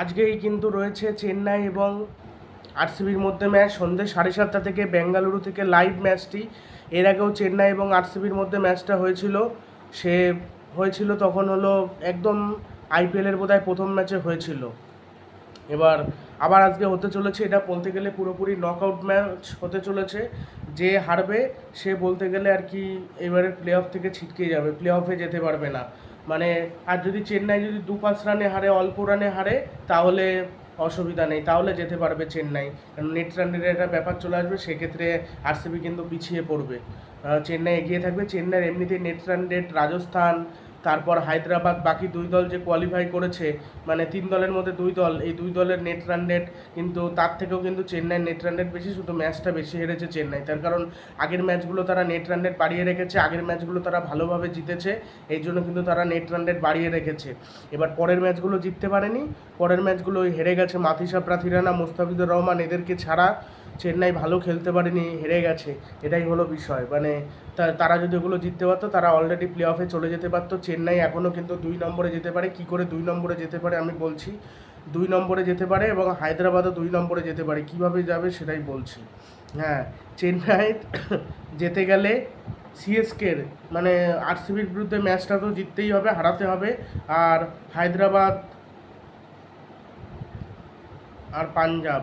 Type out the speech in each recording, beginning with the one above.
আজকেই কিন্তু রয়েছে চেন্নাই এবং আরসিবির মধ্যে ম্যাচ। সন্ধ্যে সাড়ে সাতটা থেকে বেঙ্গালুরু থেকে লাইভ ম্যাচটি। এর আগেও চেন্নাই এবং আরসিবির মধ্যে ম্যাচটা হয়েছিল। সে হয়েছিল তখন হলো একদম আইপিএলের বোধহয় প্রথম ম্যাচে হয়েছিল। এবার আবার আজকে হতে চলেছে, এটা বলতে গেলে পুরোপুরি নকআউট ম্যাচ হতে চলেছে। যে হারবে, সে বলতে গেলে আর কি এবারে প্লে অফ থেকে ছিটকে যাবে। প্লে অফে যেতে পারবে না। মানে আর যদি চেন্নাই যদি দু পাঁচ রানে হারে, অল্প রানে হারে, তাহলে অসুবিধা নেই। তাহলে যেতে পারবে চেন্নাই। কারণ নেট রানের একটা ব্যাপার চলে আসবে, সেক্ষেত্রে আরসিবি কিন্তু পিছিয়ে পড়বে। চেন্নাই এগিয়ে থাকবে। চেন্নাইয়ের এমনিতেই নেট রান রেট রাজস্থান তারপর হায়দ্রাবাদ বাকি দুই দল যে কোয়ালিফাই করেছে মানে তিন দলের মধ্যে দুই দল, এই দুই দলের নেট রান রেট কিন্তু তার থেকেও কিন্তু চেন্নাই নেট রান রেট বেশি, শুধু ম্যাচটা বেশি হেরেছে চেন্নাই। তার কারণ আগের ম্যাচগুলো তারা নেট রান রেট বাড়িয়ে রেখেছে, আগের ম্যাচগুলো তারা ভালোভাবে জিতেছে, এই জন্য কিন্তু তারা নেট রান রেট বাড়িয়ে রেখেছে। এবার পরের ম্যাচগুলো জিততে পারেনি, পরের ম্যাচগুলো হেরে গেছে মাথিসা প্রাথিরানা মুস্তাফিজুর রহমান এদেরকে ছাড়া। চেন্নাই ভালো খেলতে পারেনি, হেরে গেছে, এটাই হলো বিষয়। মানে তারা যদি ওগুলো জিততে পারতো, তারা অলরেডি প্লে অফে চলে যেতে পারতো। চেন্নাই এখনও কিন্তু দুই নম্বরে যেতে পারে। কি করে দুই নম্বরে যেতে পারে আমি বলছি, দুই নম্বরে যেতে পারে এবং হায়দ্রাবাদও দুই নম্বরে যেতে পারে। কীভাবে যাবে সেটাই বলছি। হ্যাঁ চেন্নাই যেতে গেলে সিএসকের মানে আরসিবির বিরুদ্ধে ম্যাচটা তো জিততেই হবে, হারাতে হবে। আর হায়দ্রাবাদ আর পাঞ্জাব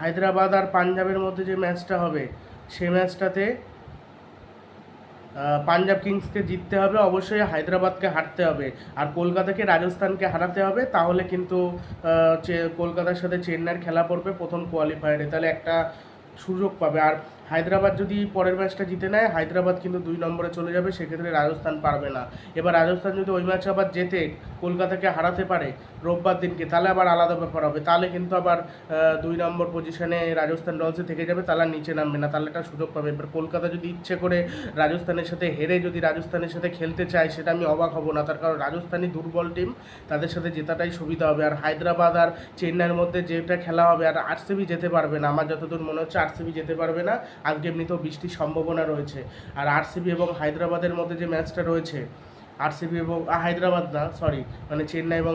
হায়দ্রাবাদ আর পাঞ্জাবের মধ্যে যে ম্যাচটা হবে, সে ম্যাচটাতে পাঞ্জাব কিংসকে জিততে হবে। অবশ্যই হায়দ্রাবাদকে হারতে হবে। আর কলকাতাকে, রাজস্থানকে হারাতে হবে। তাহলে কিন্তু কলকাতার সাথে চেন্নাইয়ের খেলা পড়বে প্রথম কোয়ালিফায়ারে তাহলে একটা সুযোগ পাবে। আর হায়দ্রাবাদ যদি পরের ম্যাচটা জিতে নেয়, হায়দ্রাবাদ কিন্তু দুই নম্বরে চলে যাবে, সেক্ষেত্রে রাজস্থান পারবে না। এবার রাজস্থান যদি ওই ম্যাচে আবার জেতে কলকাতাকে হারাতে পারে রোববার দিনকে, তাহলে আবার আলাদা ব্যাপার হবে। তাহলে কিন্তু আবার দুই নম্বর পজিশনে রাজস্থান রয়্যালসে থেকে যাবে, তাহলে নিচে নামবে না, তাহলে একটা সুযোগ পাবে। এবার কলকাতা যদি ইচ্ছে করে রাজস্থানের সাথে হেরে, যদি রাজস্থানের সাথে খেলতে চায়, সেটা আমি অবাক হব না। তার কারণ রাজস্থানী দুর্বল টিম তাদের সাথে জেতাটাই সুবিধা হবে। আর হায়দ্রাবাদ আর চেন্নাইয়ের মধ্যে যেটা খেলা হবে, আর আরসিবি যেতে পারবে না। আমার যতদূর মনে হচ্ছে আরসিবি যেতে পারবে না। আজকে এমনিতেও বৃষ্টির সম্ভাবনা রয়েছে। আর আরসিবি এবং হায়দ্রাবাদের মধ্যে যে ম্যাচটা রয়েছে, আরসিবি এবং হায়দ্রাবাদ না সরি মানে চেন্নাই এবং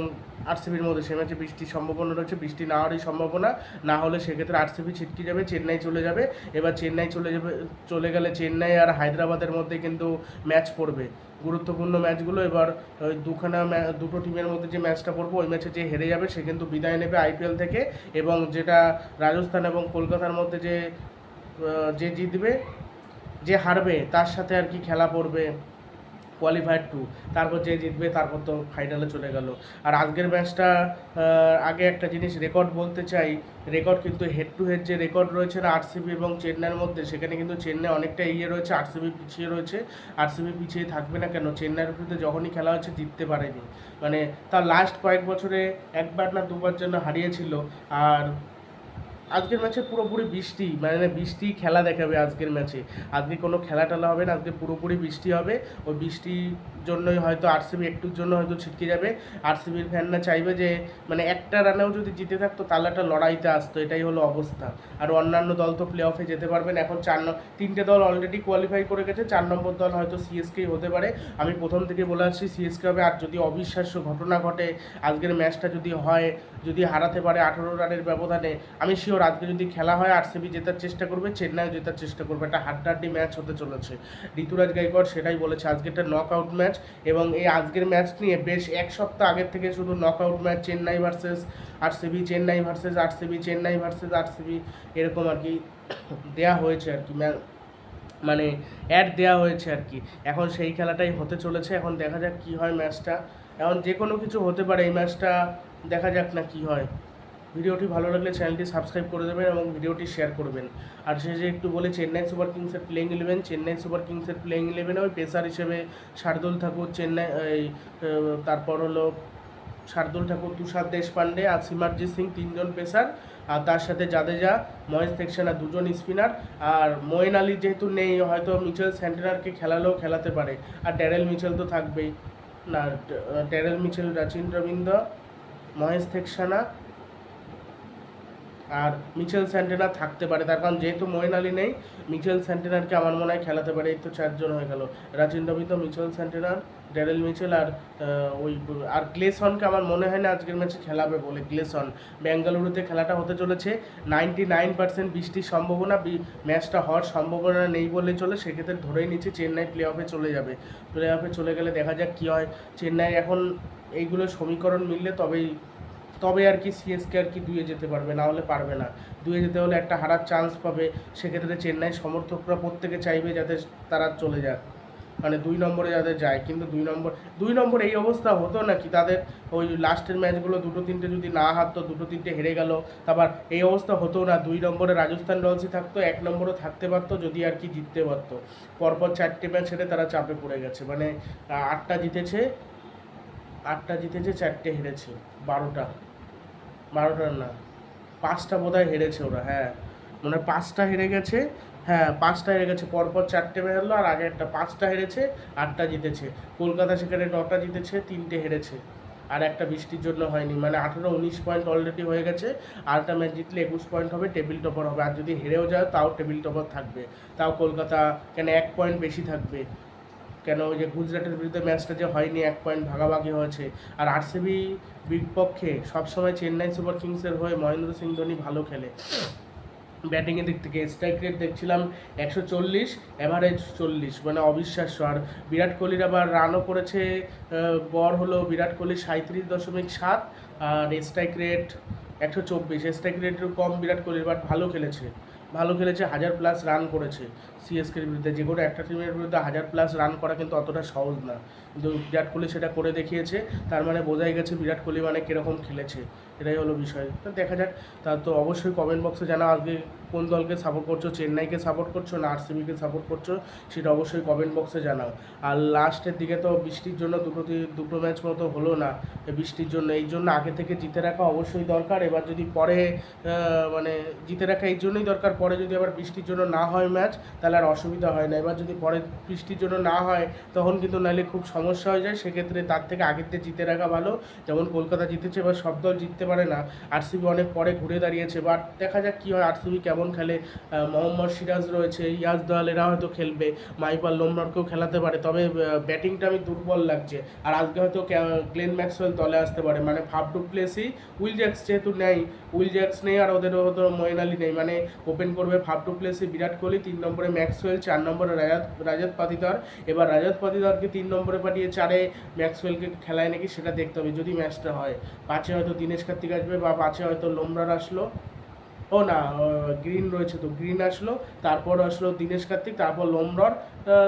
আরসিবির মধ্যে সে ম্যাচে বৃষ্টির সম্ভাবনা রয়েছে। বৃষ্টি না হওয়ারই সম্ভাবনা। না হলে সেক্ষেত্রে আরসিবি ছিটকে যাবে, চেন্নাই চলে যাবে। এবার চেন্নাই চলে যাবে চলে গেলে চেন্নাই আর হায়দ্রাবাদের মধ্যে কিন্তু ম্যাচ পড়বে। গুরুত্বপূর্ণ ম্যাচগুলো, এবার ওই দুখানা দুটো টিমের মধ্যে যে ম্যাচটা পড়ব ওই ম্যাচে যে হেরে যাবে, সে কিন্তু বিদায় নেবে আইপিএল থেকে এবং যেটা রাজস্থান এবং কলকাতার মধ্যে যে যে জিতবে, যে হারবে, তার সাথে আর কি খেলা পড়বে। কোয়ালিফায়ার টু তারপর যে জিতবে, তারপর তো ফাইনালে চলে গেল। আর আজকের ম্যাচটা আগে একটা জিনিস রেকর্ড বলতে চাই রেকর্ড কিন্তু হেড টু হেড যে রেকর্ড রয়েছে না আরসিবি এবং চেন্নাইয়ের মধ্যে, সেখানে কিন্তু চেন্নাই অনেকটা ইয়ে রয়েছে আরসিবি পিছিয়ে রয়েছে। আরসিবি পিছিয়ে থাকবে না কেন? চেন্নাইয়ের বিরুদ্ধে যখনই খেলা হচ্ছে জিততে পারেনি। মানে তার লাস্ট কয়েক বছরে একবার না দুবার জন্য হারিয়েছিল। আর আজকের ম্যাচে পুরোপুরি বৃষ্টি মানে বৃষ্টি খেলা দেখাবে আজকের ম্যাচে। আজকে কোনো খেলা টেলা হবে না, আজকে পুরোপুরি বৃষ্টি হবে। ওই বৃষ্টির জন্যই হয়তো আরসিবি একটুর জন্য হয়তো ছিটকে যাবে। আরসিবির ফ্যানরা চাইবে যে মানে একটা রানেও যদি জিতে থাকতো তাহলে একটা লড়াইতে আসতো, এটাই হলো অবস্থা। আর অন্যান্য দল তো প্লে অফে যেতে পারবেন এখন চার তিনটে দল অলরেডি কোয়ালিফাই করে গেছে, চার নম্বর দল হয়তো সিএসকেই হতে পারে। আমি প্রথম থেকে বলে আসছি সিএসকে হবে। আর যদি অবিশ্বাস্য ঘটনা ঘটে, আজকের ম্যাচটা যদি হয়, যদি হারাতে পারে আঠেরো রানের ব্যবধানে, আমি শিওর আজকে যদি খেলা হয়, আরসিবি জেতার চেষ্টা করবে, চেন্নাইও জেতার চেষ্টা করবে। একটা হাড্ডাহাড্ডি ম্যাচ হতে চলেছে। ঋতুরাজ গাইকোয়াড় সেটাই বলেছে আজকে একটা নক আউট ম্যাচ এবং এই আজকের ম্যাচ নিয়ে বেশ এক সপ্তাহ আগের থেকে শুধু knock out match, Chennai versus RCB, Chennai versus RCB, Chennai versus RCB, এরকম আর কি দেয়া হয়েছে আর কি, ম্যা- মানে অ্যাড দেওয়া হয়েছে আর কি। এখন সেই খেলাটাই হতে চলেছে, এখন দেখা যাক কি হয় ম্যাচটা। এখন যে কোনো কিছু হতে পারে, এই ম্যাচটা দেখা যাক না কি হয়। ভিডিওটি ভালো লাগলে চ্যানেলটি সাবস্ক্রাইব করে দেবেন এবং ভিডিওটি শেয়ার করবেন আর শেষে একটু বলে চেন্নাই সুপার কিংসের প্লেইং ইলেভেন চেন্নাই সুপার কিংসের প্লেইং ইলেভেনে ওই পেসার হিসেবে শার্দুল ঠাকুর, চেন্নাই, এই তারপর হলো শার্দুল ঠাকুর, তুষার দেশপান্ডে আর সিমারজিৎ সিং তিনজন পেসার। আর তার সাথে জাদেজা, মহেশ তেকসানা দুজন স্পিনার। আর মোয়েন আলী যেহেতু নেই, হয়তো মিচেল স্যান্টেনারকে খেলালেও খেলাতে পারে। আর ড্যারেল মিচেল তো থাকবেই। না ড্যারেল মিচেল, রাচিন রবীন্দ্র, মহেশ থেকসানা আর মিচেল স্যান্টেনার থাকতে পারে। তার কারণ যেহেতু মইন আলী নেই, মিচেল স্যান্টেনারকে আমার মনে হয় খেলাতে পারে। এই তো চারজন হয়ে গেল। রাচিন রবি তো মিচেল স্যান্টেনার ড্যারেল মিচেল আর ওই, আর গ্লেসনকে আমার মনে হয় না আজকের ম্যাচে খেলাবে বলে। গ্লেসন বেঙ্গালুরুতে খেলাটা হতে চলেছে। নাইনটি নাইন পার্সেন্ট বৃষ্টির সম্ভাবনা ম্যাচটা হওয়ার সম্ভাবনা নেই বলে চলে। সেক্ষেত্রে ধরেই নিচ্ছে চেন্নাই প্লে অফে চলে যাবে। প্লে অফে চলে গেলে দেখা যাক কী হয়। চেন্নাই এখন এইগুলো সমীকরণ মিললে তবেই তবে আর কি সিএসকে আর কি দুয়ে যেতে পারবে, না হলে পারবে না। দুয়ে যেতে হলে একটা হারার চান্স পাবে। সেক্ষেত্রে চেন্নাই সমর্থকরা প্রত্যেকে চাইবে যাতে তারা চলে যাক। মানে দুই নম্বরে যাদের যায়, কিন্তু দুই নম্বর দুই নম্বর এই অবস্থা হতো নাকি? তাদের ওই লাস্টের ম্যাচগুলো দুটো তিনটে যদি না হারতো, দুটো তিনটে হেরে গেল, তারপর এই অবস্থা হতো না। দুই নম্বরে রাজস্থান রয়্যালসই থাকতো, এক নম্বরও থাকতে পারতো, যদি আর কি জিততে পারতো। পরপর চারটে ম্যাচ হেরে তারা চাপে পড়ে গেছে। মানে আটটা জিতেছে আটটা জিতেছে, চারটে হেরেছে, বারোটা। বারোটা না, পাঁচটা বোধহয় হেরেছে ওরা হ্যাঁ। মানে পাঁচটা হেরে গেছে হ্যাঁ পাঁচটা হেরে গেছে, পরপর চারটে হারলো আর আগে একটা পাঁচটা হেরেছে, আটটা জিতেছে। কলকাতা সেখানে নটা জিতেছে, তিনটে হেরেছে। আর একটা বৃষ্টির জন্য হয়নি মানে আঠেরো উনিশ পয়েন্ট অলরেডি হয়ে গেছে আরটা ম্যাচ জিতলে একুশ পয়েন্ট হবে টেবিল টপার হবে। আর যদি হেরেও যায়, তাও টেবিল টপার থাকবে। তাও কলকাতা কেন এক পয়েন্ট বেশি থাকবে। কেন ওই যে গুজরাটের বিরুদ্ধে ম্যাচটা যে হয়নি, এক পয়েন্ট ভাগাভাগি হয়েছে। আর আরসিবি বিপক্ষে সবসময় চেন্নাই সুপার কিংসের হয়ে মহেন্দ্র সিং ধোনি ভালো খেলে। ব্যাটিংয়ের দিক থেকে স্ট্রাইক রেট দেখছিলাম একশো চল্লিশ অ্যাভারেজ চল্লিশ মানে অবিশ্বাস্য। আর বিরাট কোহলির আবার রানও করেছে গড় হলো বিরাট কোহলি সাঁত্রিশ দশমিক সাত, আর স্ট্রাইক রেট একশো চব্বিশ। স্ট্রাইক রেট কম বিরাট কোহলির বাট ভালো খেলেছে। ভালো খেলেছে, হাজার প্লাস রান করেছে সিএসকের বিরুদ্ধে। যে কোনো একটা টিমের বিরুদ্ধে হাজার প্লাস রান করা কিন্তু অতটা সহজ না। কিন্তু বিরাট কোহলি সেটা করে দেখিয়েছে, তার মানে বোঝাই গেছে বিরাট কোহলি মানে কীরকম খেলেছে। এটাই হলো বিষয়। তো দেখা যাক, তা তো অবশ্যই কমেন্ট বক্সে জানা আজকে কোন দলকে সাপোর্ট করছ, চেন্নাইকে সাপোর্ট করছ না আরসিবিকে সাপোর্ট করছ, সেটা অবশ্যই কমেন্ট বক্সে জানাও। আর লাস্টের দিকে তো বৃষ্টির জন্য দুটো দুটো ম্যাচ মতো হলো না বৃষ্টির জন্য। এই জন্য আগে থেকে জিতে রাখা অবশ্যই দরকার। এবার যদি পরে মানে জিতে রাখা এই জন্যই দরকার, পরে যদি আবার বৃষ্টির জন্য না হয় ম্যাচ তাহলে আর অসুবিধা হয় না। এবার যদি পরে বৃষ্টির জন্য না হয়, তখন কিন্তু নাহলে খুব সমস্যা হয়ে যায়। সেক্ষেত্রে তার থেকে আগের থেকে জিতে রাখা ভালো। যেমন কলকাতা জিতেছে, এবার সব দল জিততে পারে না। আরসিবি অনেক পরে ঘুরে দাঁড়িয়েছে বাট দেখা যাক কী হয়। আরসিবি কেমন খেলে আহ, মোহাম্মদ সিরাজ রয়েছে ইয়াজ দয়াল এরা হয়তো খেলবে মাইপাল লোমরকেও খেলাতে পারে তবে ব্যাটিংটা আমি দুর্বল লাগছে। আর আজকে হয়তো গ্লেন ম্যাক্সওয়েল দলে আসতে পারে মানে Faf du Plessis Will Jacks যেহেতু নেই উইল জ্যাক্স নেই আর ওদের হয়তো মইন আলী নেই মানে ওপেন করবে Faf du Plessis Virat Kohli তিন নম্বরে ম্যাক্সওয়েল চার নম্বরে রাজাত রাজাত পাতিদার। এবার রাজাত পাতিদারকে তিন নম্বরে পাঠিয়ে চারে ম্যাক্সওয়েলকে খেলায় নাকি সেটা দেখতে হবে যদি ম্যাচটা হয়। পাঁচে হয়তো দীনেশ কার্তিক আসবে বা পাঁচে হয়তো লোমরার আসলো। ও না গ্রিন রয়েছে তো গ্রিন আসলো তারপর আসলো দীনেশ কার্তিক তারপর লোমরর আহ,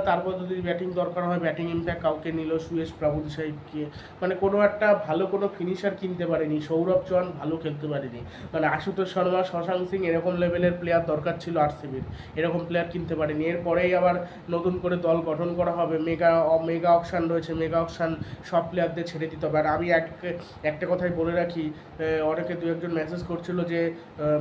তারপর যদি ব্যাটিং দরকার হয় ব্যাটিং ইম্প্যাক্ট কাউকে নিল সুয়েশ প্রাবুদ সাহেবকে মানে কোনো একটা ভালো কোনো ফিনিশার কিনতে পারেনি সৌরভ চৌহান ভালো খেলতে পারেনি মানে আশুতোষ শর্মা শশাঙ্ক সিং এরকম লেভেলের প্লেয়ার দরকার ছিল আরসিবির এরকম প্লেয়ার কিনতে পারেনি এরপরেই আবার নতুন করে দল গঠন করা হবে মেগা মেগা অকশান রয়েছে মেগা অকশান সব প্লেয়ারদের ছেড়ে দিতে হবে আর আমি এক একটা কথাই বলে রাখি অনেকে দু একজন মেসেজ করছিল যে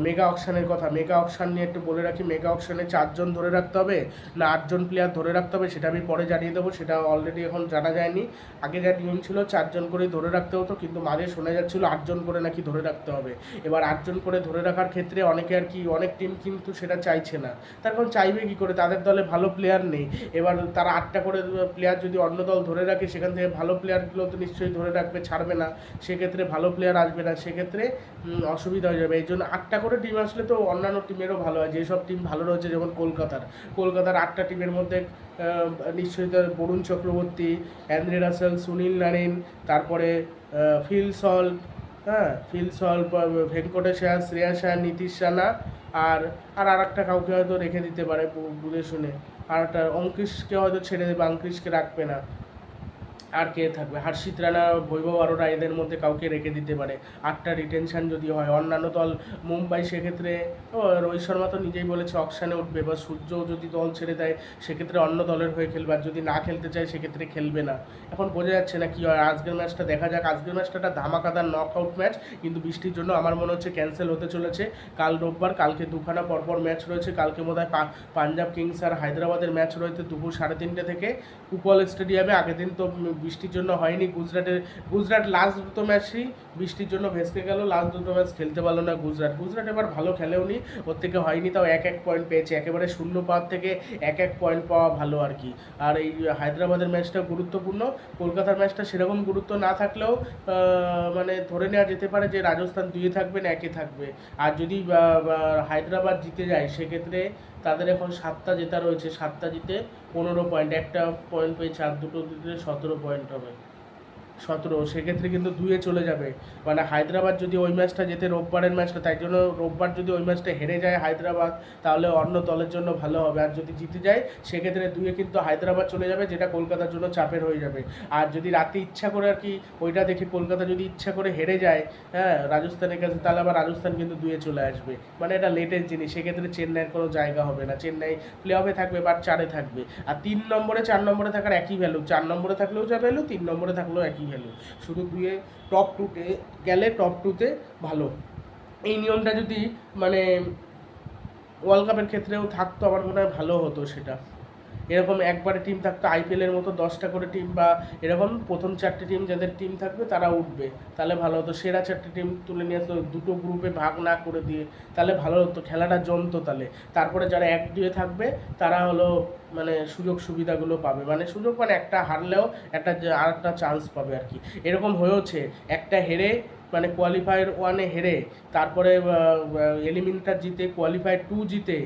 মেগা অকশানের কথা। মেগা অকশান নিয়ে একটু বলে রাখি মেগা অকশানে চারজন ধরে রাখতে হবে না আটজন প্লেয়ার ধরে রাখতে হবে, সেটা আমি পরে জানিয়ে দেবো, সেটা অলরেডি এখন জানা যায়নি। আগে যা নিয়ম ছিল চারজন করেই ধরে রাখতে হতো, কিন্তু মাঝে শোনা যাচ্ছিল আটজন করে নাকি ধরে রাখতে হবে। এবার আটজন করে ধরে রাখার ক্ষেত্রে অনেকে আর কি, অনেক টিম কিন্তু সেটা চাইছে না। তার কারণ চাইবে কি করে? তাদের দলে ভালো প্লেয়ার নেই। এবার তারা আটটা করে প্লেয়ার যদি অন্য দল ধরে রাখে, সেখান থেকে ভালো প্লেয়ারগুলো তো নিশ্চয়ই ধরে রাখবে, ছাড়বে না। সেক্ষেত্রে ভালো প্লেয়ার আসবে না। সেক্ষেত্রে অসুবিধা হয়ে যাবে। এই জন্য আটটা করে টিম আসলে তো অন্যান্য টিমেরও ভালো হয়। যেসব টিম ভালো রয়েছে যেমন কলকাতার। কলকাতার আটটা টিমের মধ্যে নিশ্চয়ই বরুণ চক্রবর্তী অ্যান্দ্রে রাসেল সুনীল নারিন তারপরে ফিল সল হ্যাঁ ফিল সল ভেঙ্কটেশ শ্রেয়াস আয়ার, নীতিশ রানা আর আর আর একটা কাউকে হয়তো রেখে দিতে পারে বুঝে শুনে। আর একটা অঙ্কুশকে হয়তো ছেড়ে দেবে অঙ্কুশকে রাখবে না। আর কে থাকবে? হর্ষিত রানা, বৈভব আরোরা এদের মধ্যে কাউকে রেখে দিতে পারে? আটটা রিটেনশন যদি হয়, অন্যান্য দল, মুম্বাই সেক্ষেত্রে রোহিত শর্মা তো নিজেই বলেছে অকশানে উঠবে, বা সূর্যও যদি দল ছেড়ে দেয়, সেক্ষেত্রে অন্য দলের হয়ে খেলবে, আর যদি না খেলতে চায়, সেক্ষেত্রে খেলবে না। এখন বোঝা যাচ্ছে না কি হয়। আজকের ম্যাচটা দেখা যাক। আজকের ম্যাচটা একটা ধামাকাদার নক আউট ম্যাচ কিন্তু বৃষ্টির জন্য আমার মনে হচ্ছে ক্যান্সেল হতে চলেছে। কাল রোববার, কালকে দুখানা পরপর ম্যাচ রয়েছে। কালকে বোধ হয় পাঞ্জাব কিংস আর হায়দ্রাবাদের ম্যাচ রয়েছে দুপুর সাড়ে তিনটে থেকে। কুপল স্টেডিয়ামে আগের দিন তো বৃষ্টির জন্য হয়নি গুজরাটের গুজরাট লাস্ট দুটো ম্যাচই বৃষ্টির জন্য ভেস্তে গেল লাস্ট দুটো ম্যাচ খেলতে পারল না গুজরাট। গুজরাট এবার ভালো খেলেও নি ওর থেকে হয়নি, তাও এক এক পয়েন্ট পেয়েছে। একেবারে শূন্য পাওয়ার থেকে এক এক পয়েন্ট পাওয়া ভালো আর কি। আর এই হায়দ্রাবাদের ম্যাচটা গুরুত্বপূর্ণ। কলকাতার ম্যাচটা সেরকম গুরুত্ব না থাকলেও মানে ধরে নেওয়া যেতে পারে যে রাজস্থান দুইয়ে থাকবে না একে থাকবে। আর যদি হায়দ্রাবাদ জিতে যায়, সেক্ষেত্রে তাদের এখন সাতটা জেতা রয়েছে, সাতটা জিতে পনেরো পয়েন্ট একটা পয়েন্ট পেয়েছে আর দুটো দিতে সতেরো পয়েন্ট হবে। সতেরো, সেক্ষেত্রে কিন্তু দুয়ে চলে যাবে। মানে হায়দ্রাবাদ যদি ওই ম্যাচটা যেতে রোববারের ম্যাচটা, তাই জন্য রোববার যদি ওই ম্যাচটা হেরে যায় হায়দ্রাবাদ, তাহলে অন্য দলের জন্য ভালো হবে। আর যদি জিতে যায়, সেক্ষেত্রে দুয়ে কিন্তু হায়দ্রাবাদ চলে যাবে, যেটা কলকাতার জন্য চাপের হয়ে যাবে। আর যদি রাতে ইচ্ছা করে আর কি, ওইটা দেখে কলকাতা যদি ইচ্ছা করে হেরে যায় হ্যাঁ রাজস্থানের কাছে, তাহলে আবার রাজস্থান কিন্তু দুয়ে চলে আসবে। মানে এটা লেটেস্ট জিনিস, সেক্ষেত্রে চেন্নাইয়ের কোনো জায়গা হবে না। চেন্নাই প্লে অফে থাকবে বা চারে থাকবে। আর তিন নম্বরে, চার নম্বরে থাকার একই ভ্যালু চার নম্বরে থাকলেও যা ভ্যালু তিন নম্বরে থাকলেও একই ভ্যালু শুধু দুয়ে টপ টুতে গেলে টপ টুতে ভালো। এই নিয়মটা যদি মানে ওয়ার্ল্ড কাপের ক্ষেত্রেও থাকতো, আমার মনে হয় ভালো হতো সেটা। এরকম একবারে টিম থাকতো আইপিএলের মতো দশটা করে টিম বা এরকম প্রথম চারটে টিম যাদের টিম থাকবে তারা উঠবে। তাহলে ভালো হতো। সেরা চারটে টিম তুলে নিয়ে আসতো, দুটো গ্রুপে ভাগ না করে দিয়ে, তাহলে ভালো হতো। খেলাটা জমতো তাহলে। তারপরে যারা এক দুয়ে থাকবে, তারা হলো মানে সুযোগ সুবিধাগুলো পাবে। মানে সুযোগ মানে একটা হারলেও একটা আর একটা চান্স পাবে আর কি। এরকম হয়েওছে। একটা হেরে মানে কোয়ালিফায়ার ওয়ানে হেরে, তারপরে এলিমিনেটার জিতে কোয়ালিফায়ার টু জিতে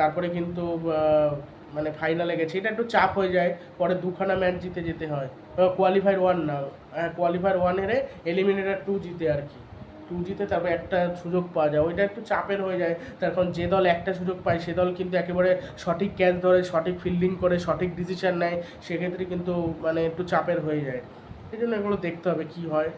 তারপরে কিন্তু মানে ফাইনালে গেছে। এটা একটু চাপ হয়ে যায়, পরে দুখানা ম্যাচ জিতে যেতে হয়। কোয়ালিফায়ার ওয়ান না কোয়ালিফায়ার ওয়ান হেরে এলিমিনেটার টু জিতে আর কি। টু জিতে তারপর একটা সুযোগ পাওয়া যায়। ওইটা একটু চাপের হয়ে যায়। তার কারণ যে দল একটা সুযোগ পায়, সে দল কিন্তু একেবারে সঠিক ক্যাচ ধরে, সঠিক ফিল্ডিং করে, সঠিক ডিসিশন নেয়, সেক্ষেত্রে কিন্তু মানে একটু চাপের হয়ে যায়। এই জন্য এগুলো দেখতে হবে কী হয়।